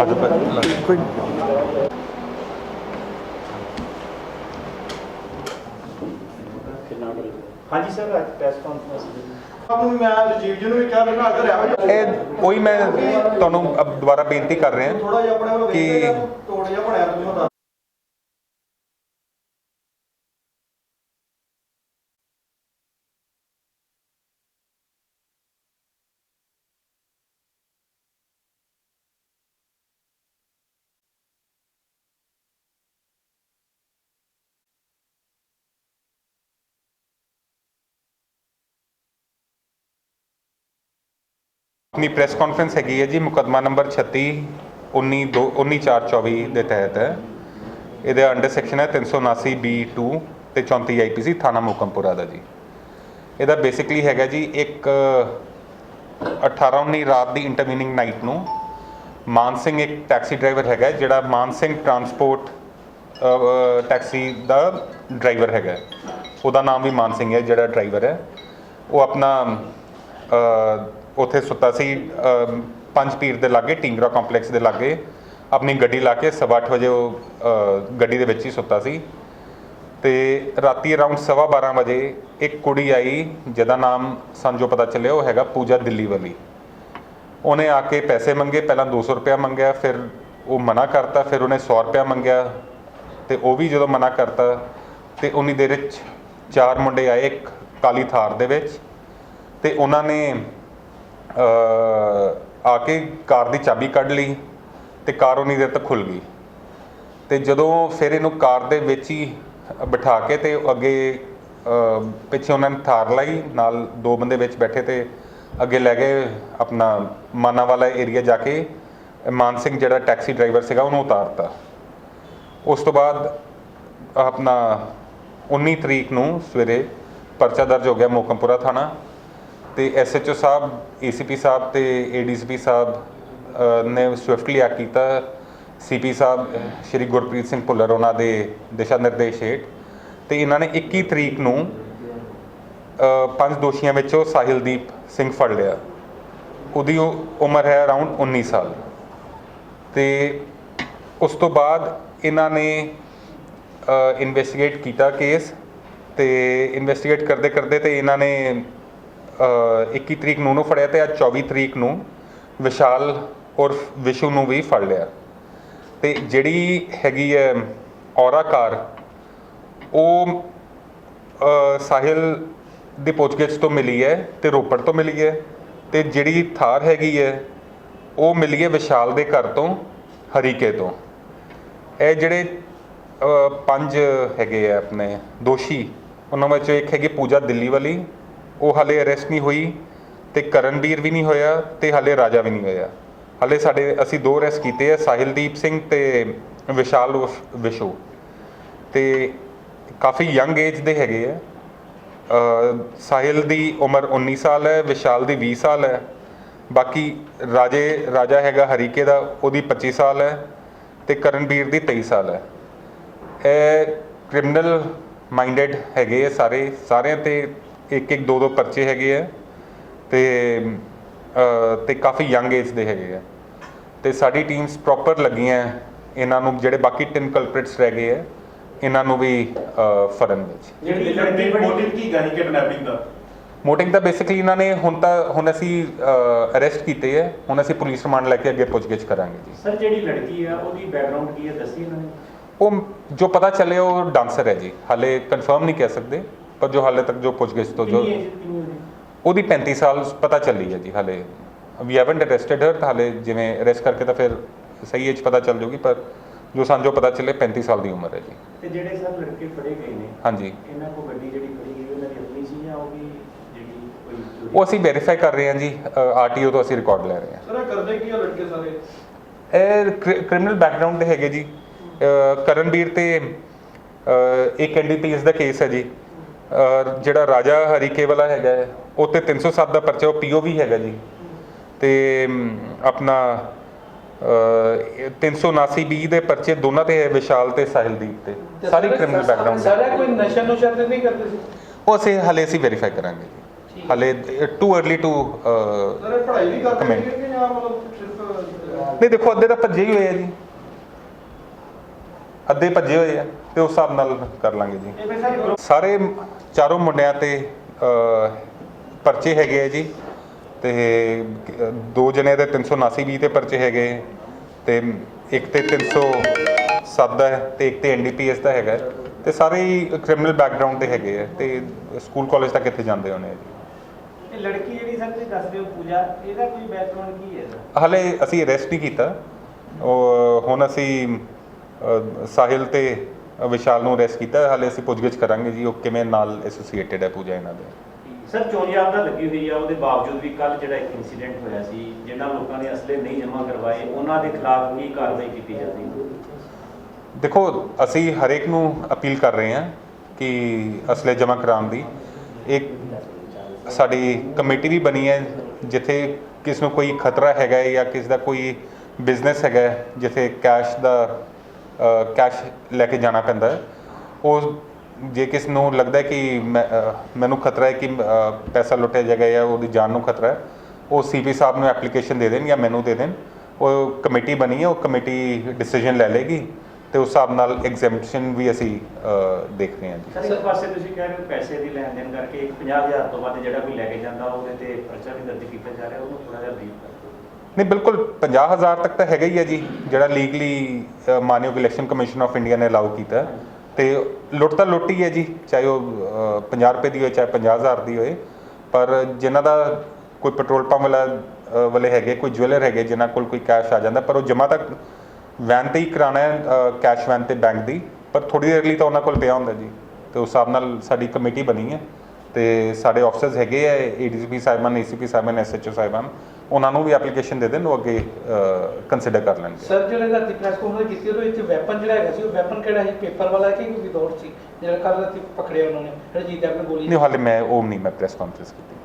ਅੱਜ ਕੋਈ ਹਾਂਜੀ ਸਰ ਅੱਜ ਪ੍ਰੈਸ ਕਾਨਫਰੰਸ ਆਪ ਨੂੰ ਮੈਂ ਰਜੀਵ ਜੀ ਨੂੰ ਵੀ ਕਿਹਾ ਮੈਂ ਘਰ ਆਵਾਂ ਇਹ ਉਹੀ ਮੈਂ ਤੁਹਾਨੂੰ ਦੁਬਾਰਾ ਬੇਨਤੀ ਕਰ ਰਿਹਾ ਥੋੜਾ ਜਿਹਾ ਆਪਣੇ ਵੱਲੋਂ ਵੇਖ ਕੇ ਤੋੜ ਜਿਹਾ ਬਣਿਆ ਤੁਸੀਂ ਆਪਣੀ ਪ੍ਰੈਸ ਕਾਨਫਰੰਸ ਹੈਗੀ ਹੈ ਜੀ, ਮੁਕੱਦਮਾ ਨੰਬਰ 36 19 2 19424 ਦੇ ਤਹਿਤ। ਹੈ ਇਹਦੇ ਅੰਡਰ ਸੈਕਸ਼ਨ ਹੈ 379 B2 ਤੇ 34 IPC ਥਾਣਾ ਮੋਕਮਪੁਰਾ ਦਾ ਜੀ। ਇਹਦਾ ਬੇਸਿਕਲੀ ਹੈਗਾ ਜੀ, ਇੱਕ 18 19 ਰਾਤ ਦੀ ਇੰਟਰਵੀਨਿੰਗ ਨਾਈਟ ਨੂੰ ਮਾਨ ਸਿੰਘ ਇੱਕ ਟੈਕਸੀ ਡਰਾਈਵਰ ਹੈਗਾ ਜਿਹੜਾ ਮਾਨ ਸਿੰਘ ਟਰਾਂਸਪੋਰਟ ਟੈਕਸੀ ਦਾ ਡਰਾਈਵਰ ਹੈਗਾ ਉਹਦਾ ਨਾਮ ਵੀ ਮਾਨ ਸਿੰਘ ਹੈ, ਜਿਹੜਾ ਡਰਾਈਵਰ ਹੈ। ਉਹ ਆਪਣਾ ਉੱਥੇ ਸੁੱਤਾ ਸੀ ਪੰਜ ਪੀਰ ਦੇ ਲਾਗੇ ਟਿੰਗਰਾ ਕੰਪਲੈਕਸ ਦੇ ਲਾਗੇ। ਆਪਣੀ ਗੱਡੀ ਲਾ ਕੇ ਸਵਾ ਅੱਠ ਵਜੇ ਉਹ ਗੱਡੀ ਦੇ ਵਿੱਚ ਹੀ ਸੁੱਤਾ ਸੀ। ਤੇ ਰਾਤੀ ਅਰਾਊਂਡ ਸਵਾ 12 ਵਜੇ ਇੱਕ ਕੁੜੀ ਆਈ, ਜਿਹਦਾ ਨਾਮ ਸਾਨੂੰ ਪਤਾ ਚੱਲਿਆ, ਉਹ ਹੈਗਾ ਪੂਜਾ ਦਿੱਲੀ ਵਾਲੀ। ਉਹਨੇ ਆ ਕੇ ਪੈਸੇ ਮੰਗੇ, ਪਹਿਲਾਂ 200 ਰੁਪਇਆ ਮੰਗਿਆ, ਫਿਰ ਉਹ ਮਨਾ ਕਰਤਾ, ਫਿਰ ਉਹਨੇ 100 ਰੁਪਇਆ ਮੰਗਿਆ। ਤੇ ਉਹ ਵੀ ਜਦੋਂ ਮਨਾ ਕਰਤਾ, ਤੇ ਉਨੀ ਦੇਰ ਵਿੱਚ ਚਾਰ ਮੁੰਡੇ ਆਏ ਇੱਕ ਕਾਲੀ ਥਾਰ ਦੇ ਵਿੱਚ। ਤੇ ਉਹਨਾਂ ਨੇ ਆ ਕੇ ਕਾਰ ਦੀ ਚਾਬੀ ਕੱਢ ਲਈ ਤੇ ਕਾਰ ਉਨੀ ਦੇਰ ਤੱਕ ਖੁੱਲ ਗਈ। ਤੇ ਜਦੋਂ ਫਿਰ ਇਹਨੂੰ ਕਾਰ ਦੇ ਵਿੱਚ ਹੀ ਬਿਠਾ ਕੇ ਤੇ ਅੱਗੇ ਪਿੱਛੇ ਉਹਨਾਂ ਨੇ ਥਾਰ ਲਾਈ, ਨਾਲ ਦੋ ਬੰਦੇ ਵਿੱਚ ਬੈਠੇ ਤੇ ਅੱਗੇ ਲੈ ਗਏ ਆਪਣਾ ਮਾਨਾ ਵਾਲਾ ਏਰੀਆ ਜਾ ਕੇ, ਮਾਨ ਸਿੰਘ ਜਿਹੜਾ ਟੈਕਸੀ ਡਰਾਈਵਰ ਸੀਗਾ ਉਹਨੂੰ ਉਤਾਰਤਾ। ਉਸ ਤੋਂ ਬਾਅਦ ਆਪਣਾ 19 ਤਰੀਕ ਨੂੰ ਸਵੇਰੇ ਪਰਚਾ ਦਰਜ ਹੋ ਗਿਆ ਮੋਕਮਪੁਰਾ ਥਾਣਾ। ਤੇ ਐਸਐਚਓ ਸਾਹਿਬ ਏਸੀਪੀ ਸਾਹਿਬ ਤੇ ਏਡੀਸੀਪੀ ਸਾਹਿਬ ਨੇ ਸਵਿਫਟਲੀ ਐਕਟ ਕੀਤਾ। ਸੀਪੀ ਸਾਹਿਬ, ਸ਼੍ਰੀ ਗੁਰਪ੍ਰੀਤ ਸਿੰਘ ਭੁੱਲਰ, ਉਹਨਾਂ ਦੇ ਦਿਸ਼ਾ ਨਿਰਦੇਸ਼ ਹੇਠ। ਤੇ ਇਹਨਾਂ ਨੇ 21 ਤਰੀਕ ਨੂੰ ਪੰਜ ਦੋਸ਼ੀਆਂ ਵਿੱਚੋਂ ਸਾਹਿਲਦੀਪ ਸਿੰਘ ਫੜ ਲਿਆ। ਉਹਦੀ ਉਮਰ ਹੈ ਅਰਾਊਂਡ 19 ਸਾਲ। ਤੇ ਉਸ ਤੋਂ ਬਾਅਦ ਇਹਨਾਂ ਨੇ ਇਨਵੈਸਟੀਗੇਟ ਕੀਤਾ ਕੇਸ ਤੇ ਇਨਵੈਸਟੀਗੇਟ ਕਰਦੇ ਕਰਦੇ ਤੇ ਇਹਨਾਂ ਨੇ 21 ਤਰੀਕ ਨੂੰ ਨੂੰ ਫੜਿਆ ਤੇ ਅੱਜ 24 ਤਰੀਕ ਨੂੰ ਵਿਸ਼ਾਲ ਉਰਫ ਵਿਸ਼ੂ ਨੂੰ ਵੀ ਫੜ ਲਿਆ। ਤੇ ਜਿਹੜੀ ਹੈਗੀ ਹੈ ਔਰਾ ਕਾਰ, ਉਹ ਸਾਹਿਲ ਦੀ ਪੁੱਛਗਿੱਛ ਤੋਂ ਮਿਲੀ ਹੈ ਤੇ ਰੋਪੜ ਤੋਂ ਮਿਲੀ ਹੈ ਤੇ ਜਿਹੜੀ ਥਾਰ ਹੈਗੀ ਹੈ, ਉਹ ਮਿਲੀ ਹੈ ਵਿਸ਼ਾਲ ਦੇ ਘਰ ਤੋਂ, ਹਰੀਕੇ ਤੋਂ। ਇਹ ਜਿਹੜੇ ਪੰਜ ਹੈਗੇ ਆ ਆਪਣੇ ਦੋਸ਼ੀ, ਉਹਨਾਂ ਵਿੱਚੋਂ ਇੱਕ ਹੈਗੀ ਪੂਜਾ ਦਿੱਲੀ ਵਾਲੀ ਉਹ ਹਾਲੇ ਅਰੈਸਟ ਨਹੀਂ ਹੋਈ ਤੇ ਕਰਨਵੀਰ ਵੀ ਨਹੀਂ ਹੋਇਆ ਤੇ ਹਾਲੇ ਰਾਜਾ ਵੀ ਨਹੀਂ ਹੋਇਆ। ਹਾਲੇ ਸਾਡੇ ਅਸੀਂ ਦੋ ਅਰੈਸਟ ਕੀਤੇ ਆ, ਸਾਹਿਲਦੀਪ ਸਿੰਘ ਤੇ ਵਿਸ਼ਾਲ ਉਰਫ ਵਿਸ਼ੂ। ਤੇ ਕਾਫੀ ਯੰਗ ਏਜ ਦੇ ਹੈਗੇ ਆ। ਸਾਹਿਲ ਦੀ ਉਮਰ 19 ਸਾਲ ਹੈ, ਵਿਸ਼ਾਲ ਦੀ 20 ਸਾਲ ਹੈ। ਬਾਕੀ ਰਾਜੇ, ਰਾਜਾ ਹੈਗਾ ਹਰੀਕੇ ਦਾ, ਉਹਦੀ 25 ਸਾਲ ਹੈ ਤੇ ਕਰਨਵੀਰ ਦੀ 23 ਸਾਲ ਹੈ। ਇਹ ਕ੍ਰਿਮੀਨਲ ਮਾਈਂਡਡ ਹੈਗੇ ਆ ਸਾਰੇ, ਸਾਰਿਆਂ ਤੇ ਇੱਕ ਇੱਕ ਦੋ ਦੋ ਪਰਚੇ ਹੈਗੇ ਆ ਤੇ ਤੇ ਕਾਫੀ ਯੰਗ ਏਜ ਦੇ ਹੈਗੇ ਆ। ਤੇ ਸਾਡੀ ਟੀਮਸ ਪ੍ਰੋਪਰ ਲੱਗੀਆਂ ਇਹਨਾਂ ਨੂੰ ਜਿਹੜੇ ਬਾਕੀ ਤਿੰਨ ਕਲਪ੍ਰਿਟਸ ਰਹਿ ਗਏ ਆ ਇਹਨਾਂ ਨੂੰ ਵੀ ਫੜਨ ਵਿੱਚ। ਜਿਹੜੀ ਲੜਕੀ ਮੋਟਿਵ ਕੀ ਗਾਈ ਕਿਡਨੈਪਿੰਗ ਦਾ? ਮੋਟਿੰਗ ਤਾਂ ਬੇਸਿਕਲੀ ਇਹਨਾਂ ਨੇ ਹੁਣ ਤਾਂ ਹੁਣ ਅਸੀਂ ਅਰੈਸਟ ਕੀਤੇ ਹੈ ਹੁਣ ਅਸੀਂ ਪੁਲਿਸ ਰਿਮਾਂਡ ਲੈ ਕੇ ਅੱਗੇ ਪੁੱਛਗਿੱਛ ਕਰਾਂਗੇ ਜੀ। ਸਰ ਜਿਹੜੀ ਲੜਕੀ ਆ ਉਹਦੀ ਬੈਕਗ੍ਰਾਉਂਡ ਕੀ ਹੈ ਦੱਸੀ ਇਹਨਾਂ ਨੇ। ਉਹ ਜੋ ਪਤਾ ਚੱਲੇ ਉਹ ਡਾਂਸਰ ਹੈ ਜੀ। ਹਾਲੇ ਕਨਫਰਮ ਨਹੀਂ ਕਹਿ ਸਕਦੇ। ਪਰ ਜੋ ਹਾਲੇ ਤੱਕ ਜੋ ਪੁੱਛਗਿੱਛ ਤੋਂ ਜੋ ਉਹਦੀ ਉਹਦੀ 35 ਸਾਲ ਪਤਾ ਚੱਲੀ ਹੈ ਜੀ ਹਾਲੇ। ਵੀ ਹੈਵਨਟ ਅਰੈਸਟਡ ਹਰ ਹਾਲੇ ਜਿਵੇਂ ਅਰੈਸਟ ਕਰਕੇ ਤਾਂ ਫਿਰ ਸਹੀ ਏਜ ਪਤਾ ਚੱਲ ਜੂਗੀ ਪਰ ਜੋ ਸਾਨੂੰ ਜੋ ਪਤਾ ਚੱਲੇ 35 ਸਾਲ ਦੀ ਉਮਰ ਹੈ ਜੀ। ਤੇ ਜਿਹੜੇ ਸਰ ਲੜਕੇ ਫੜੇ ਗਏ ਨੇ ਹਾਂਜੀ। ਇਹਨਾਂ ਕੋ ਗੱਡੀ ਜਿਹੜੀ ਫੜੀ ਗਈ ਉਹਨਾਂ ਦੀ ਆਪਣੀ ਸੀ ਜਾਂ ਉਹ ਵੀ ਜਿਹੜੀ ਕੋਈ ਉਹ ਅਸੀਂ ਵੈਰੀਫਾਈ ਕਰ ਰਹੇ ਹਾਂ ਜੀ ਆਰਟੀਓ ਤੋਂ ਅਸੀਂ ਰਿਕਾਰਡ ਲੈ ਰਹੇ ਹਾਂ। ਸਰ ਕਰਦੇ ਕੀ ਆ ਲੜਕੇ ਸਾਰੇ? ਇਹ ਕ੍ਰਿਮੀਨਲ ਬੈਕਗ੍ਰਾਉਂਡ ਦੇ ਹੈਗੇ ਜੀ। ਕਰਨਵੀਰ ਤੇ ਅਹ ਇੱਕ ਐਨਡੀਪੀਐਸ ਦਾ ਕੇਸ ਹੈ ਜੀ। ਜਿਹੜਾ ਰਾਜਾ ਹਰੀਕੇ ਵਾਲਾ ਹੈਗਾ ਹੈ, ਉਹ ਤੇ 307 ਦਾ ਪਰਚਾ ਉਹ ਪੀਓਵੀ ਹੈਗਾ ਜੀ। ਤੇ ਆਪਣਾ ਅਹ, ਇਹ 379 ਬੀ ਦੇ ਪਰਚੇ ਦੋਨਾਂ ਤੇ ਹੈ ਵਿਸ਼ਾਲ ਤੇ ਸਾਹਿਲਦੀਪ ਤੇ। ਸਾਰੀ ਕ੍ਰਿਮੀਨਲ ਬੈਕਗ੍ਰਾਉਂਡ ਸਾਰਾ ਕੋਈ ਨਸ਼ਾ ਨੁਸ਼ਾ ਤੇ ਨਹੀਂ ਕਰਦੇ ਸੀ? ਉਹ ਅਸੀਂ ਹਲੇ ਅਸੀਂ ਵੈਰੀਫਾਈ ਕਰਾਂਗੇ ਜੀ। ਹਲੇ ਟੂ अर्ਲੀ ਟੂ ਸਰ ਇਹ ਪੜ੍ਹਾਈ ਵੀ ਕਰਦੇ Comment. ਸੀਗੇ ਕਿ ਜਾਂ ਮਤਲਬ ਸਿਰਫ ਨਹੀਂ ਦੇਖੋ ਅੱਧੇ ਤਾਂ ਭੱਜੇ ਹੀ ਹੋਏ ਆ ਜੀ। ਅੱਧੇ ਭੱਜੇ ਹੋਏ ਆ ਤੇ ਉਸ ਹਿਸਾਬ ਨਾਲ ਕਰ ਲਾਂਗੇ ਜੀ। ਸਰ ਚਾਰੋਂ ਮੁੰਡਿਆਂ ਤੇ ਪਰਚੇ ਹੈਗੇ ਆ ਜੀ ਤੇ ਦੋ ਜਣੇ ਦੇ 379 ਵੀ ਤੇ ਪਰਚੇ ਹੈਗੇ ਤੇ ਇੱਕ ਤੇ 307 ਦਾ ਹੈ ਤੇ ਇੱਕ ਤੇ ਐਨਡੀਪੀਐਸ ਦਾ ਹੈਗਾ ਤੇ ਸਾਰੇ ਹੀ ਕ੍ਰਿਮੀਨਲ ਬੈਕਗ੍ਰਾਉਂਡ ਦੇ ਹੈਗੇ ਆ ਤੇ ਸਕੂਲ ਕਾਲਜ ਤੱਕ ਇੱਥੇ ਜਾਂਦੇ ਹੋਣੇ ਆ ਜੀ। ਇਹ ਲੜਕੀ ਜਿਹੜੀ ਸਰ ਤੁਸੀਂ ਦੱਸ ਰਹੇ ਹੋ ਪੂਜਾ ਇਹਦਾ ਕੋਈ ਬੈਕਗ੍ਰਾਉਂਡ ਕੀ ਹੈ ਹਾਲੇ ਅਸੀਂ ਅਰੈਸਟ ਨਹੀਂ ਕੀਤਾ। ਉਹ ਹੁਣ ਅਸੀਂ ਸਾਹਿਲ ਤੇ ਵਿਸ਼ਾਲ ਨੂੰ ਅਰੈਸਟ ਕੀਤਾ ਹਾਲੇ ਅਸੀਂ ਪੁੱਛਗਿੱਛ ਕਰਾਂਗੇ ਜੀ ਉਹ ਕਿਵੇਂ ਨਾਲ ਐਸੋਸੀਏਟਡ ਹੈ ਪੂਜਾ ਇਹਨਾਂ ਦੇ? ਸਰ ਚੋਰੀ ਆਪਦਾ ਲੱਗੀ ਹੋਈ ਆ ਉਹਦੇ ਬਾਵਜੂਦ ਵੀ ਕੱਲ ਜਿਹੜਾ ਇੱਕ ਇਨਸੀਡੈਂਟ ਹੋਇਆ ਸੀ ਜਿਨ੍ਹਾਂ ਲੋਕਾਂ ਨੇ ਅਸਲੇ ਨਹੀਂ ਜਮ੍ਹਾਂ ਕਰਵਾਏ ਉਹਨਾਂ ਦੇ ਖਿਲਾਫ ਕੀ ਕਾਰਵਾਈ ਕੀਤੀ ਜਾਂਦੀ ਹੈ? ਦੇਖੋ ਅਸੀਂ ਹਰੇਕ ਨੂੰ ਅਪੀਲ ਕਰ ਰਹੇ ਹਾਂ ਕਿ ਅਸਲੇ ਜਮ੍ਹਾਂ ਕਰਾਉਣ ਦੀ। ਇੱਕ ਸਾਡੀ ਕਮੇਟੀ ਵੀ ਬਣੀ ਹੈ ਜਿੱਥੇ ਕਿਸ ਨੂੰ ਕੋਈ ਖਤਰਾ ਹੈਗਾ ਹੈ ਜਾਂ ਕਿਸ ਦਾ ਕੋਈ ਬਿਜ਼ਨਸ ਹੈਗਾ ਹੈ, ਜਿੱਥੇ ਕੈਸ਼ ਦਾ ਕੈਸ਼ ਲੈ ਕੇ ਜਾਣਾ ਪੈਂਦਾ ਹੈ। ਉਹ ਜੇ ਕਿਸ ਨੂੰ ਲੱਗਦਾ ਹੈ ਕਿ ਮੈਂ, ਅ, ਮੈਨੂੰ ਖਤਰਾ ਹੈ ਕਿ ਅ, ਪੈਸਾ ਲੁੱਟਿਆ ਜਾਏਗਾ ਜਾਂ ਉਹਦੀ ਜਾਨ ਨੂੰ ਖਤਰਾ ਹੈ ਉਹ ਸੀਪੀ ਸਾਹਿਬ ਨੂੰ ਐਪਲੀਕੇਸ਼ਨ ਦੇ ਦੇਣ ਜਾਂ ਮੈਨੂੰ ਦੇ ਦੇਣ। ਉਹ ਕਮੇਟੀ ਬਣੀ ਹੈ ਉਹ ਕਮੇਟੀ ਡਿਸੀਜਨ ਲੈ ਲੇਗੀ ਤੇ ਉਸ ਹਿਸਾਬ ਨਾਲ ਐਗਜ਼ੈਂਪਸ਼ਨ ਵੀ ਅਸੀਂ ਅ, ਦੇਖ ਰਹੇ ਹਾਂ ਜੀ। ਸਰ ਇੱਕ ਪਾਸੇ ਤੁਸੀਂ ਕਹਿ ਰਹੇ ਹੋ ਪੈਸੇ ਦੀ ਲੈਣ ਦੇਣ ਕਰਕੇ 50000 ਤੋਂ ਵੱਧ ਜਿਹੜਾ ਕੋਈ ਲੈ ਕੇ ਜਾਂਦਾ ਉਹਦੇ ਤੇ ਪਰਚਾ ਵੀ ਦਰਜ ਕੀਤਾ ਜਾ ਰਿਹਾ ਉਹਨੂੰ ਥੋੜਾ ਜਿਹਾ ਬਰੀਫ ਨਹੀਂ ਬਿਲਕੁਲ 50000 ਤੱਕ ਤਾਂ ਹੈਗਾ ਹੀ ਹੈ ਜੀ ਜਿਹੜਾ ਲੀਗਲੀ ਮਾਨਯੋਗ ਇਲੈਕਸ਼ਨ ਕਮਿਸ਼ਨ ਆਫ ਇੰਡੀਆ ਨੇ ਅਲਾਉ ਕੀਤਾ। ਹੈ। ਤੇ ਲੁੱਟ ਤਾਂ ਲੁੱਟ ਹੀ ਹੈ ਜੀ ਚਾਹੇ ਉਹ ਅ, 50 ਰੁਪਏ ਦੀ ਹੋਏ ਚਾਹੇ 50000 ਦੀ ਹੋਏ। ਪਰ ਜਿਨ੍ਹਾਂ ਦਾ ਕੋਈ ਪੈਟਰੋਲ ਪੰਪ ਵਾਲਾ ਵਾਲੇ ਹੈਗੇ ਕੋਈ ਜੁਐਲਰ ਹੈਗੇ ਜਿਨ੍ਹਾਂ ਕੋਲ ਕੋਈ ਕੈਸ਼ ਆ ਜਾਂਦਾ ਪਰ ਉਹ ਜਮਾ ਤੱਕ ਵੈਨ ਤੇ ਹੀ ਕਰਾਣਾ ਹੈ ਕੈਸ਼ ਵੈਨ ਤੇ ਬੈਂਕ ਦੀ। ਪਰ ਥੋੜੀ ਦੇਰ ਲਈ ਤਾਂ ਉਹਨਾਂ ਕੋਲ ਪਿਆ ਹੁੰਦਾ ਜੀ। ਤੇ ਉਸ ਹਿਸਾਬ ਨਾਲ ਸਾਡੀ ਕਮੇਟੀ ਬਣੀ ਹੈ। ਤੇ ਸਾਡੇ ਆਫਸਰਸ ਹੈਗੇ ਆ ਏਡੀਸੀਪੀ ਸਾਹਿਬਾਨ ਏਸੀਪੀ ਸਾਹਿਬਾਨ ਐਸਐਚਓ ਸਾਹਿਬਾਨ। ਉਹਨਾਂ ਨੂੰ ਵੀ ਐਪਲੀਕੇਸ਼ਨ ਦੇ ਦੇਣ ਉਹ ਅੱਗੇ ਕੰਸੀਡਰ ਕਰ ਲੈਣਗੇ। ਸਰ ਜਿਹੜੇ ਰਾਤੀ ਪ੍ਰੈਸ ਕਾਨਫਰੰਸ ਕੀਤੀ ਉਹਦੇ ਵਿੱਚ ਵੈਪਨ ਜਿਹੜਾ ਹੈਗਾ ਸੀ ਉਹ ਵੈਪਨ ਕਿਹੜਾ ਸੀ? ਪੇਪਰ ਵਾਲਾ ਕਿ ਵਿਦਆਊਟ ਸੀ? ਜਿਹੜਾ ਕੱਲ ਰਾਤੀ ਪਕੜਿਆ ਉਹਨਾਂ ਨੇ ਰਜੀਤ ਐਪ ਨੇ ਗੋਲੀ ਨਹੀਂ ਹਾਲੇ ਮੈਂ ਉਹ ਨਹੀਂ ਮੈਂ ਪ੍ਰੈਸ ਕਾਨਫਰੰਸ ਕੀਤੀ।